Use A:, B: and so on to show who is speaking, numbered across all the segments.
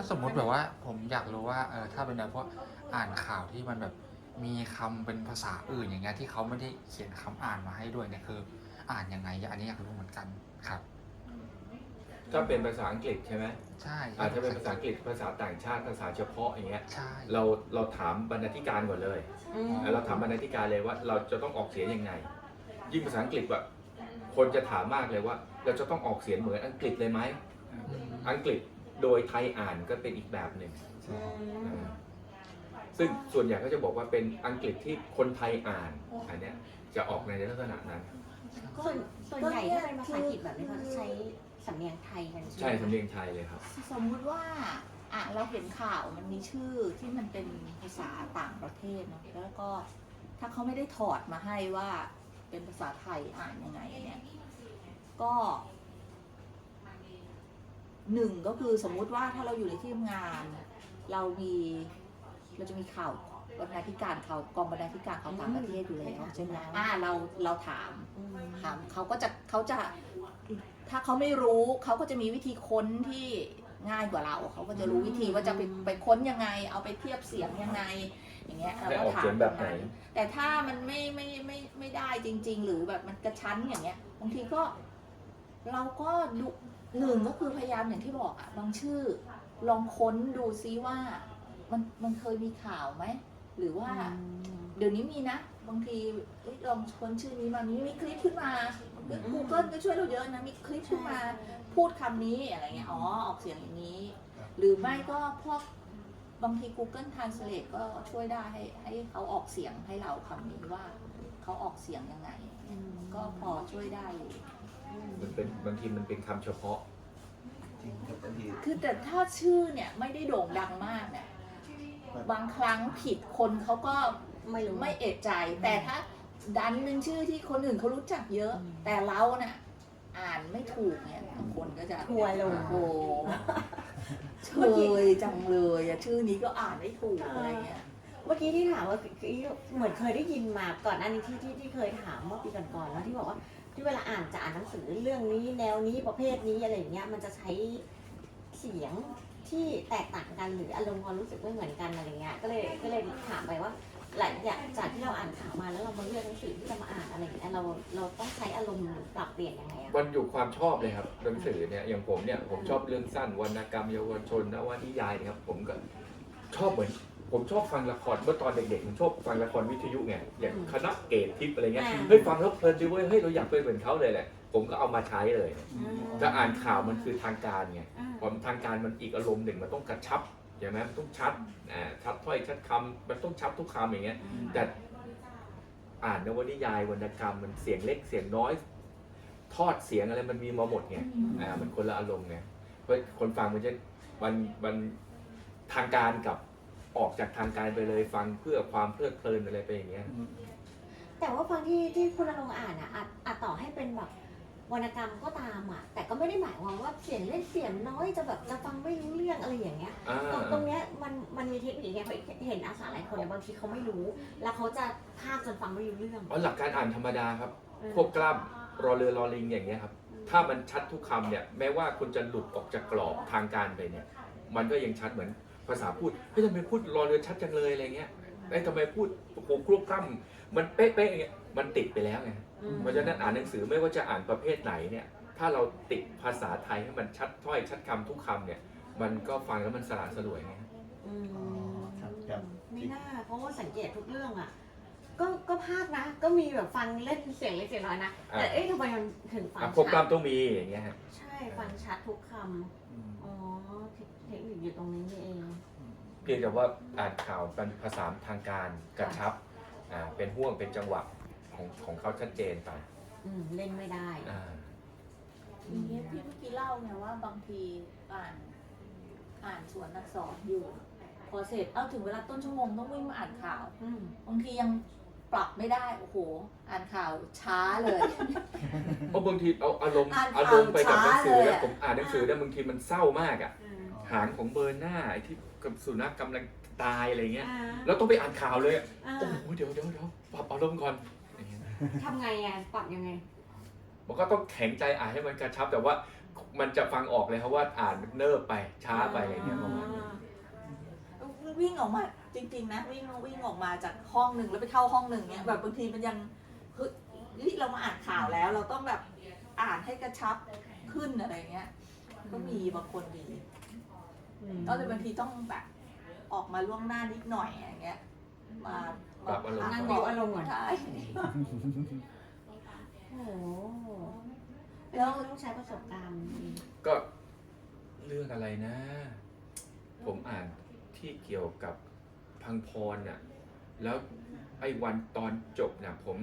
A: ถ้าสมมุติแบบว่าผมอยากรู้ว่าเออถ้าเป็นแบบพวกอ่านข่าวที่มันแบบมีคำเป็นภาษาอื่นอย่างเงี้ยที่เขาไม่ได้เขียนคำอ่านมาให้ด้วยเนี่ยคือ อ่านยังไงอันนี้อยากรู้เหมือนกันครับ
B: ถ้าเป็นภาษาอังกฤษใช่ไหม
A: ใช่
B: อาจจะเป็นภาษาอังกฤษภาษาต่างชาติภาษาเฉพาะอย่างเงี้ย
A: ใช่
B: เราเราถามบรรณาธิการก่อนเลย
C: อืม
B: เราถามบรรณาธิการเลยว่า เราจะต้องออกเสียงยังไง ยิ่งภาษาอังกฤษแบบคนจะถามมากเลยว่า เราจะต้องออกเสียงเหมือนอังกฤษเลยไหม
A: อืม
B: อังกฤษ โดยไทยอ่านก็เป็นอีกแบบหนึ่ง
C: อืม
B: ซึ่งส่วนใหญ่ก็จะบอกว่าเป็นอังกฤษที่คนไทยอ่านอันเนี้ยจะออกในลักษณะนั้น
C: ส่วนส่วนใหญ่ถ้าเป็นภาษาอังกฤษแบบนี้เขาจะใช้สำเนียงไทยกันใช่
B: ใช่
C: ไหม
B: สำเนียงไทยเลยครับ
D: สมมุติว่าอะเราเห็นข่าวมันมีชื่อที่มันเป็นภาษาต่างประเทศเนอะแล้วก็ถ้าเขาไม่ได้ถอดมาให้ว่าเป็นภาษาไทยอ่านยังไงเนี่ยก็ หนึ่งก็คือสมมุติว่าถ้าเราอยู่ในที่ทำงาน เรามีเราจะมีข่าวบรรณาธิการข่าวกองบรรณาธิการข่าวต่างประเทศอยู่แล้วใช่ไหมอ่าเราเราถาม
C: อืม
D: ถามเขาก็จะเขาจะถ้าเขาไม่รู้เขาก็จะมีวิธีค้นที่ง่ายกว่าเราเขาก็จะรู้วิธีว่าจะไปไปค้นยังไง เอาไปเทียบเสียงยังไง อย่างเงี้ยเรา
B: ให้
D: ก็
B: ออก
D: ถาม
B: เสียงแบบไหน
D: ตรงแต่ถ้ามันไม่ไม่ไม่ไม่ได้จริง ๆ หรือแบบมันกระชั้นอย่างเงี้ยบางทีก็ เราก็ดูหนึ่งก็คือพยายามอย่างที่บอกอะบางชื่อ ลองค้นดูซิว่า มันมันเคยมีข่าวไหมหรือว่า เดี๋ยวนี้มีนะ บางทีเอ้ยลองค้นชื่อนี้มามีมีคลิปขึ้นมา Google ก็ช่วยเราเยอะนะมีคลิปขึ้นมา พูดคำนี้อะไรเงี้ยอ๋อออกเสียงอย่างนี้ หรือไม่ก็พวกบางที Google Translate ก็ช่วยได้ให้ให้เขาออกเสียงให้เราคำนี้ว่า เขาออกเสียงยังไง
C: อืม
D: ก็พอช่วยได้อยู่
B: มันเป็นบางทีมันเป็นคำเฉพาะ
E: จริงครับบางที
D: คือแต่ถ้าชื่อเนี่ยไม่ได้โด่งดังมากเนี่ยบางครั้งผิดคนเขาก็
C: ไม่รู้
D: ไม่เอะใจ แต่ถ้าดันเป็นชื่อที่คนอื่นเขารู้จักเยอะ
C: อืม
D: แต่เราน่ะ อ่านไม่ถูกเนี่ยบางคนก็จะ
C: ทัวร์ลง
D: โอ้โหเชยจังเลยอะชื่อนี้ก็อ่านไม่ถูกอะไรเงี้ย
C: เมื่อกี้ที่ถามว่าคือเหมือนเคยได้ยินมาก่อนหน้านี้ที่ที่ที่เคยถามเมื่อปีก่อนๆแล้วที่บอกว่า ที่เวลาอ่านจะอ่านหนังสือเรื่องนี้แนวนี้ประเภทนี้อะไรอย่างเงี้ยมันจะใช้เสียงที่แตกต่างกันหรืออารมณ์ความรู้สึกไม่เหมือนกันอะไรเงี้ยก็เลยก็เลยถามไปว่าหลังจากที่เราอ่านข่าวมาแล้วเรามาเลือกหนังสือที่จะมาอ่านอะไรอย่างเงี้ยเราเราต้องใช้อารมณ์ปรับเปลี่ยนยังไงอะ
B: มันอยู่ความชอบเลยครับหนังสือเนี่ยอย่างผมเนี่ยผมชอบเรื่องสั้นวรรณกรรมเยาวชนนวนิยายนะครับผมก็ชอบเหมือน ผมชอบฟังละครเมื่อตอนเด็กๆผมชอบฟังละครวิทยุไงอย่างคณะเกตทิพย์อะไรเงี้ย
C: อ่า
B: เฮ้ยฟังแล้วเพลินดีเว้ยเฮ้ยเราอยากเป็นเหมือนเขาเลยแหละ ผมก็เอามาใช้เลย
C: อืม
B: จะอ่านข่าวมันคือทางการไง
C: อ่า
B: ความทางการมันอีกอารมณ์หนึ่งมันต้องกระชับใช่ไหมมันต้องชัดอ่าชัดถ้อยชัดคำมันต้องชัดทุกคำอย่างเงี้ย แต่อ่านนวนิยายวรรณกรรมมันเสียงเล็กเสียงน้อย ทอดเสียงอะไรมันมีมาหมดไงอ่ามันคนละอารมณ์ไงเพราะคนฟังมันจะมันมันทางการกับ ออกจากทางการไปเลยฟังเพื่อความเพลิดเพลินอะไรไปอย่างเงี้ย
C: แต่ว่าฟังที่ที่คุณนรงค์อ่านอะอาจอาจต่อให้เป็นแบบวรรณกรรมก็ตามอะ แต่ก็ไม่ได้หมายความว่าเสียงเล่นเสียงน้อยจะแบบจะฟังไม่รู้เรื่องอะไรอย่างเงี้ย
B: อ่า
C: ตรงตรงเนี้ยมันมันมีเทคนิคไงเพราะเห็นอาสาหลายคนเนี่ยบางทีเขาไม่รู้ แล้วเขาจะพากจนฟังไม่รู้เรื่อง
B: อ๋อหลักการอ่านธรรมดาครับ
C: เออ
B: พวกกล้ามรอเรือรอลิงอย่างเงี้ยครับ ถ้ามันชัดทุกคำเนี่ย แม้ว่าคุณจะหลุดออกจากกรอบทางการไปเนี่ย มันก็ยังชัดเหมือน ภาษาพูดเฮ้ยทำไมพูดรอเรือชัดจังเลยอะไรเงี้ยไอ้ยทำไมพูดโอ้โหครบกล้ำมันเป๊ะๆอย่างเงี้ยมันติดไปแล้วไง
C: อืม
B: เพราะฉะนั้นอ่านหนังสือไม่ว่าจะอ่านประเภทไหนเนี่ย ถ้าเราติดภาษาไทยให้มันชัดถ้อยชัดคำทุกคำเนี่ย มันก็ฟังแล้วมันสละสลวยไง
C: อืม
E: ครับครับ
C: ไม่น่าเพราะว่าสังเกตทุกเรื่องอะ ก็ก็พากนะ ก็มีแบบฟังเล่นเสียงเล็กเสียงน้อยนะ
B: อ่า
C: แต่เอ๊ะทำไมมันถึงฟัง
B: อะครบก
C: ชัด
B: ล้ำต้องมีอย่างเงี้ยฮะ
C: ใช่ฟังชัดทุกคำอ๋อเทคเทคนิคอยู่ตรงนี้นี่เอง
B: เพียงแต่ว่าอ่านข่าวเป็นภาษาทางการกระชับอ่าเป็นห่วงเป็นจังหวะของของเขาชัดเจนไป
C: อืม เล่นไม่ได้
B: อ่า
D: ทีนี้ที่เมื่อกี้เล่าไงว่าบางทีอ่านอ่านสวนอักษรอยู่ พอเสร็จเอาถึงเวลาต้นชั่วโมงต้องวิ่งมาอ่านข่าว
C: อืม
D: บางทียัง ปรับไม่ได้โอ้โหอ่านข่าวช้าเลย
B: เพราะบางทีเอาอารมณ์
D: อ่านข่าว
B: อารมณ์ไปกับหนังสือ
D: ช้าเลย
B: แล้ว
D: อะ
B: ผมอ่านหนังสือแล้วบางทีมันเศร้ามากอะ
C: อ่า
B: หางของเบอร์หน้าไอ้ที่กับสุนัขกำลังตายอะไรเงี้ย
C: อ่า
B: แล้วต้องไปอ่านข่าวเลยอะ
C: อ่า
B: โอ้โหเดี๋ยวเดี๋ยวเดี๋ยวปรับอารมณ์ก่อนอย่างเงี้ย
C: ทำไงอะปรับยังไง
B: มันก็ต้องแข็งใจอ่านให้มันกระชับ แต่ว่ามันจะฟังออกเลยครับว่าอ่านเนิบไปช้าไปอะไรเงี้ยประมาณ
C: อ่
D: วิ่งออกมา จริง ๆ นะ วิ่งวิ่งออกมาจากห้องหนึ่งแล้วไปเข้าห้องหนึ่งเนี้ยแบบบางทีมันยังเฮ้ยนี่เรามาอ่านข่าวแล้ว เราต้องแบบอ่านให้กระชับขึ้นอะไรเงี้ย ก็มีบางคนดีก็เลยบางทีต้องแบบออกมาล่วงหน้านิดหน่อยอย่างเงี้ย มา
B: ปรับอารมณ์
C: นั่งดิวอารมณ์ก่อน
D: ใช่
C: โอ้โห
D: แล้
C: แล้ววต้องใช้ประสบการณ์
B: ก็เรื่องอะไรนะ ผมอ่านที่เกี่ยวกับ พังพรน่ะแล้วไอ้วันตอนจบน่ะผม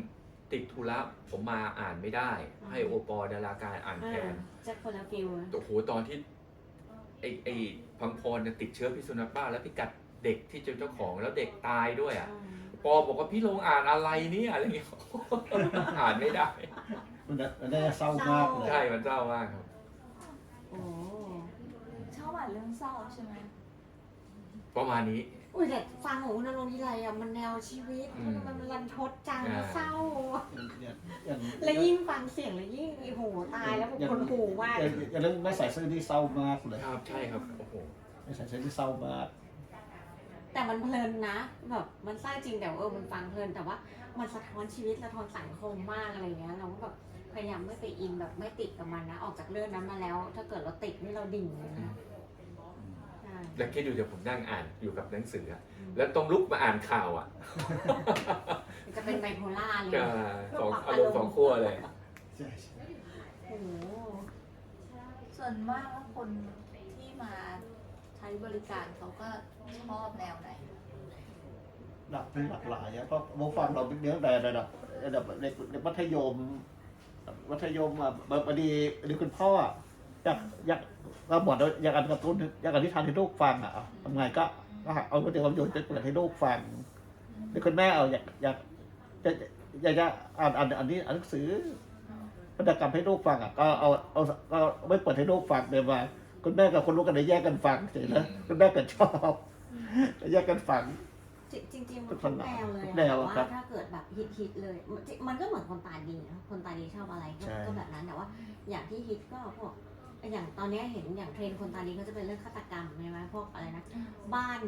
B: ติดธุระผมมาอ่านไม่ได้ ให้โอปอดาราการอ่านแทน
C: จะคนละฟิลอะ
B: โอ้โหตอนที่ไอ้ไอ้พังพรเนี่ยติดเชื้อพิษสุนัขบ้าแล้วพี่กัดเด็กที่เจอเจ้าของแล้วเด็กตายด้วยอะปอบอกว่าพี่ลงอ่านอะไรเนี่ยอะไรเงี้ยอ่านไม่ได้
E: มันจะมันจะเศร้ามากเลย
B: ใช่มันเศร้ามากครับ
C: โอ้
D: ชอบอ่านเรื่องเศร้าใช่ไหม
B: ประมาณนี้
C: อุ้ยแต่ฟังของคุณนรงค์ทีไรอะมันแนวชีวิต
B: อืม
C: มันมันรันทดจัง
B: อ่า
C: เศร้า
E: อย่างอย่าง
C: แล้วยิ่งฟังเสียงแล้วยิ่งโอ้โหตายแล้วแบบคนหูมาก
E: อย่างอย่างเรื่องไม่ใส่เสื้อที่เศร้ามากเลย
B: ครับใช่ครับโอ้โห
E: ไม่ใส่เสื้อที่เศร้ามาก
C: แต่มันเพลินนะแบบมันเศร้าจริงแต่ว่าเออมันฟังเพลินแต่ว่ามันสะท้อนชีวิตสะท้อนสังคมมากอะไรเงี้ยเราก็แบบพยายามไม่ไปอินแบบไม่ติดกับมันนะ ออกจากเรื่องนั้นมาแล้ว ถ้าเกิดเราติดนี่เราดิ่งเลยนะใช่
B: แล้วคิดดูเดี๋ยวผมนั่งอ่านอยู่กับหนังสืออะ
C: อืม
B: แล้วต้องลุกมาอ่านข่าวอะ
C: มันจะเป็นไบโพล่าเลย
B: ก็สองอารมณ์สองขั้วเลย
E: ใช่ใช่
C: โอ้โห
D: ส่วนมากว่าคนที่มาใช้บริการเขาก็ชอบแนวไหน
E: หลักเป็นหลากหลายอะเพราะผมฟังเราเป็นเนื้อแต่ระดับระดับเด็กเด็กมัธยม มัธยมอะบางทีบางทีคุณพ่อ อะอยากอยากเราบอกว่าอยากอ่านการ์ตูนอยากอ่านนิทานให้ลูกฟังอะทำไงก็ก็หาเอาวิดีโอโยนไปเปิดให้ลูกฟังหรือคุณแม่เอาอยากอยากจะอยากจะอ่านอ่านอันนี้อ่านหนังสือวรรณกรรมให้ลูกฟังอะก็เอาเอาก็ไม่เปิดให้ลูกฟังเลยว่าคุณแม่กับคนลูกกันได้แยกกันฟังเฉยนะคุณแม่ก็ชอบแยกกันฟัง
C: จริงจริงๆมันทุกแนวเลย
E: ทุ
C: อะ
E: กแน
C: แต่
E: วอะ
C: ว่า
E: ครับ
C: ถ้าเกิดแบบฮิตฮิตๆเลย มันก็เหมือนคนตาดีนะคนตาดีชอบอะไรก็
E: ใช่
C: ก็แบบนั้นแต่ว่า อย่างที่ฮิตก็พวก อย่างตอนเนี้ยเห็นอย่างเทรนด์คนตาดีก็จะเป็นเรื่องฆาตกรรมใช่ไหมพวกอะไรนะ บ้าน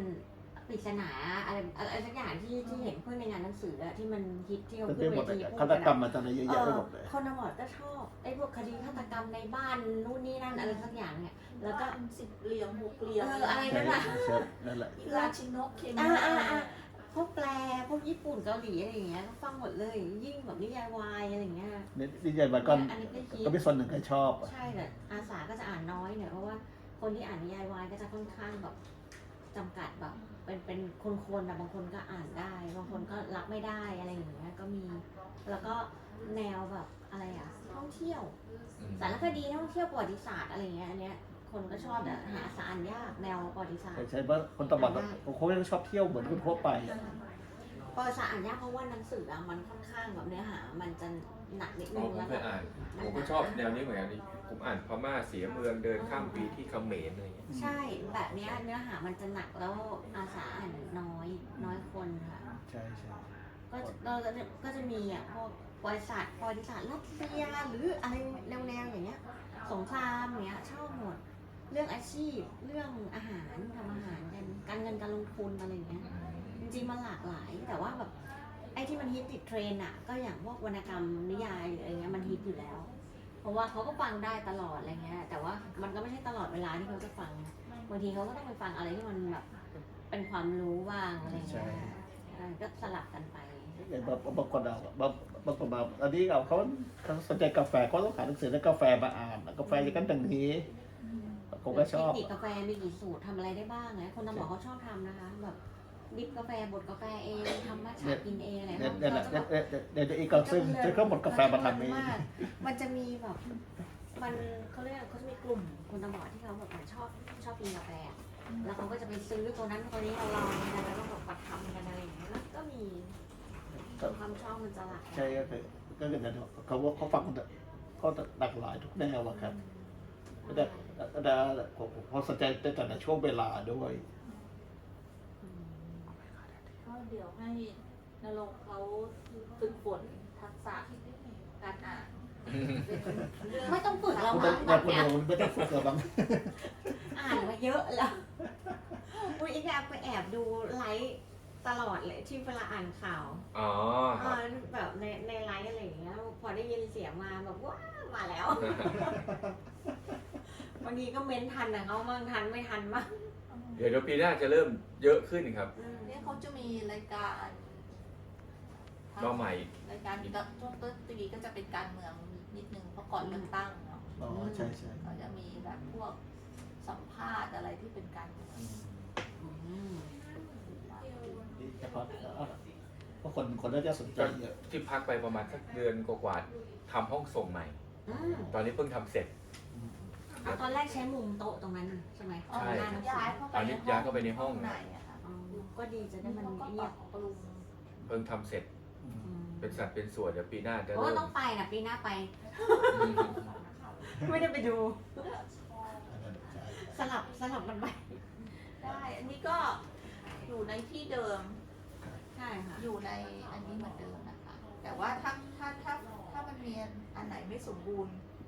C: ปริศนาอะไรอะไรสักอย่างที่ที่เห็นเพื่อนในงานหนังสืออะที่มันฮิตที่เขา
E: เต็
C: ขึ้
E: ม
C: น
E: ไป
C: เว
E: หมดเลย
C: ทีพูด
E: ฆาต
C: กัน
E: กรรม
C: อะ
E: มาจากไหนเยอะ
C: เอ
E: แยะไป
C: อ
E: หมดเลย
C: คนบอดก็ชอบไอ้พวกคดีฆาตกรรมในบ้านนู่นนี่นั่นอะไรสักอย่างเนี่ย แล้วก็
D: สิบเหลี่ยมหกเหลี่ยม
C: เอออะไร
E: ใช่
C: นั่นแหละ
E: ใช่นั่นแหละ
D: ราชินกเคม
C: อ่าอ่าอ่า พวกแปลพวกญี่ปุ่นเกาหลีอะไรอย่างเงี้ยก็ฟังหมดเลย ยิ่งแบบนิยายวายอะไรอย่างเงี้ย
E: นี่นี่ใหญ่มันก็
C: อันนี้ก็ฮิต
E: ก็เป็นส่วนหนึ่งที่ชอบอะ
C: ใช่แต่อาสาก็จะอ่านน้อยเนี่ยเพราะว่าคนที่อ่านนิยายวายก็จะค่อนข้างแบบจำกัดแบบ เป็นเป็นคนๆนะบางคนก็อ่านได้ บางคนก็รับไม่ได้อะไรอย่างเงี้ยก็มี แล้วก็แนวแบบอะไรอะท่องเที่ยว สารคดีท่องเที่ยวประวัติศาสตร์อะไรเงี้ยอันเนี้ย คนก็ชอบแต่หาสารยากแนวประวัติศาสต
E: ใช่
C: ร์
E: ใช่ว่าคนตะวันผมคงไม่ต้องชอบเที่ยวเหมือนคนทั่วไปอะ
C: ประวัติศาสตร์อ่านยากเพราะว่าหนังสืออะมันค่อนข้างแบบเนื้อหา มันจะหนักนิด
B: อ๋
C: นึ
B: องผม
C: แล้ว
B: เค
C: ก็
B: ยอ่าน ผมก็ชอบแนวนี้เหมือนกันนี่ผมอ่านพม่าเสียเมืองเดินข้ามปีที่เขมรอะไรเงี้ย
C: ใช่แบบเนี้ยเนื้อหามันจะหนักแล้วอาสาอ่านน้อยน้อยคนค่ะ
E: ใช่ใช่
C: ก็จะก็จะก็จะมีอะพวกประวัติศาสตร์ประวัติศาสตร์รัสเซียหรืออะไรแนวๆอย่างเงี้ย สงครามอย่างเงี้ยชอบหมด เรื่องอาชีพ เรื่องอาหารทำอาหารกันการเงินการลงทุนอะไรอย่างเงี้ยจริงๆมันหลากหลาย แต่ว่าแบบไอ้ที่มันฮิตติดเทรนด์อะก็อย่างพวกวรรณกรรมนิยายหรืออะไรเงี้ยมันฮิตอยู่แล้ว เพราะว่าเขาก็ฟังได้ตลอดอะไรเงี้ย แต่ว่ามันก็ไม่ใช่ตลอดเวลาที่เขาจะฟังบางทีเขาก็ต้องไปฟังอะไรที่มันแบบเป็นความรู้บ้างอะไรเงี้ยเออก็สลับกันไป
E: อย่างบางบางคนเอาบางบางคนมาอันนี้เอาเขาเขาสนใจกาแฟเขาต้องหาหนังสือแล้วกาแฟมาอ่านกาแฟอย่างนั้นอย่างนี้ ผมก็ชอบ
C: เทคนิคกาแฟมีกี่สูตรทำอะไรได้บ้างเนี่ยคนตำบอกเขาชอบทำนะคะ แบบดิบกาแฟบดกาแฟเองทำมัทฉะกินเองอะไร
E: เนี่ย
C: เงี้
E: เนี่ย
C: ย
E: แหละ
C: เขาจะ
E: เนี่
C: แบบ
E: ยเนี่ยเดี๋ยวอีกก็ซึ่งจะเข้าหมดกาแฟมาทำเอง
C: มากมันจะมีแบบมันเขาเรียกเขาจะมีกลุ่มคนตาบอดที่เขาแบบเหมือนชอบชอบกินกาแฟ แล้วเขาก็จะไปซื้อตัวนั้นตัวนี้เราลองกันแล้วก็แบบมาทำกันอะไรอย่างเงี้ยแล้วก็มีความชอบมันจะหลากหลาย
E: ใช่ก็คือก็คือเนี่ยเขาว่าเขาฟังเขาหลากหลายทุกแนวอะครับแต่ แต่เขาสนใจแต่ในช่วงเวลาด้วย
C: อืม
D: ก็เดี๋ยวให้นรงค์เขาฝึกฝนทักษะการอ่าน
C: ไม่ต้องฝึกเรา
E: ไม่
C: มั้
E: ต้อง
C: ง
E: ไม่
C: แบบ
E: ต้อง
C: เนี้ย
E: ไม่ต้องฝึกเลยบ้าง
C: อ่านมาเยอะแล้วอุ้ยอีกอย่างไปแอบอบดูไลฟ์ตลอดเลยที่เวลาอ่านข่าว
B: อ๋อค
C: เอ
B: รับ
C: อแบบในในไลฟ์อะไรอย่างเงี้ยพอได้ยินเสียงมาแบบว้ามาแล้ว บางทีก็เม้นทันนะเขาบ้างทันไม่ทันบ้าง
B: เดี๋ยวเดี๋ยวปีหน้าจะเริ่มเยอะขึ้นครับ
C: อืม
D: เนี่ยเขาจะมีรายการ
B: น้องใหม่
D: รายการช่วงต้นปีก็จะเป็นการเมืองนิดนึงเพราะก่อนเลือกตั้งเนาะ
E: อ๋อใช่ใช่
D: ก็จะมีแบบพวกสัมภาษณ์อะไรที่เป็นการเมือง
C: อืม
E: เฉพาะเพราะคนคนน่าจะสนใจเยอะ
B: ที่พักไปประมาณสักเดือนกว่าๆทำห้องส่งใหม่
C: อืม
B: ตอนนี้เพิ่งทำเสร็จ
C: เอาตอนแรกใช้มุมโต๊ะตรงนั้นใช่ไหม
D: อ๋อ
B: ใช่
C: หน้าหนังสื
D: ย้าย
C: อ
D: เข้าไป
B: อันนี้ย้ายเข้าไปในห้อง
D: ไหนอะคะ
C: อ๋อก็ดีจะได้มัน
D: เขาก็ป
C: เงี
D: รั
C: ย
D: บบปรุง
B: เพิ่งทำเสร็จ
C: อืม
B: เป็นสัดเป็นส่วนเดี๋ยวปีหน้าจะ
C: โอ้
B: เริ่ม
C: ต้องไปนะปีหน้าไป
B: อืม
C: ไม่ได้ไปดู
E: อันนั้นใช่
C: สลับสลับมันไป
D: ได้ อันนี้ก็อยู่ในที่เดิม
C: ใช่ค่ะ
D: อยู่ในอันนี้เหมือนเดิมนะคะ แต่ว่าถ้าถ้าถ้าถ้ามันมีอันไหนไม่สมบูรณ์